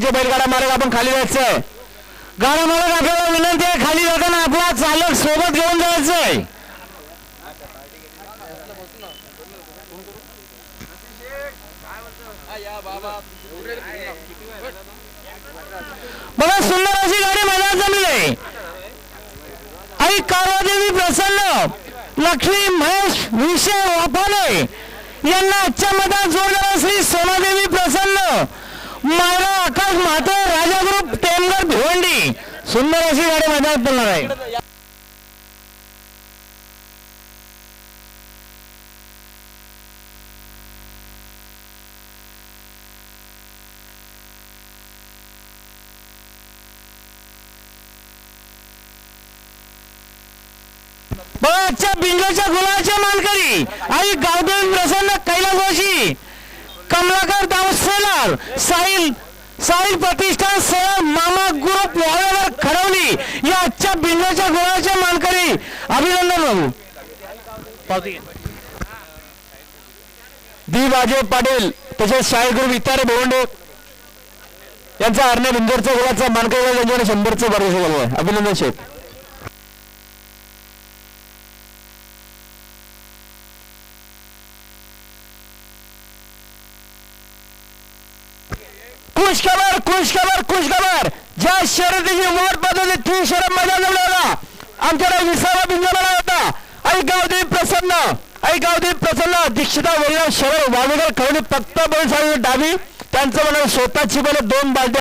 जे बैलगाडा मार्ग आपण खाली जायचंय. गाडा मार्ग आपल्याला विनंती आहे खाली जाताना आपला चालक सोबत घेऊन जायचंय. बघा सुंदर अशी गाडी मैदानात जमली आहे. आई काळादेवी प्रसन्न लक्ष्मी महेश विषय वापाले यांना आजच्या मतात जोरदार मावळा आकाश म्हाते राजा ग्रुप टेमगर भिवंडी. सुंदर अशी गाडी मैदानात पडणार आहे. बघा आजच्या बिंजोच्या गुलाच्या मानकरी. आई गावदेवी प्रसन्न कैलास जोशी कमलाकर दावसेलार साहिल साहिल प्रतिष्ठान सह मामा ग्रुप वाळावर खडवली. या आजच्या बिंदूच्या गुलाच्या मानकरी. अभिनंदन बाबू दी बाजे पाटील तसेच साहिल ग्रुप इतर भोवंडे यांचा अर्णे बिंदरच्या गुलाचा मानकरी त्यांच्याकडे शंभरचं वर्ष झालं आहे. अभिनंदन शेख खुशखबर खुशखबर खुशखबर ज्या शर्यतीची मोठ पद्धती ती शरद मजा जमला होता. आमच्याकडे विसावा बिंजवला होता. आई गावदेवी प्रसन्न. आई गावदेवी प्रसन्न. दीक्षिता वैरा शरद वावेकर खवणी फक्त बळी डावी. त्यांचं म्हणून स्वतःची मला दोन बालट्या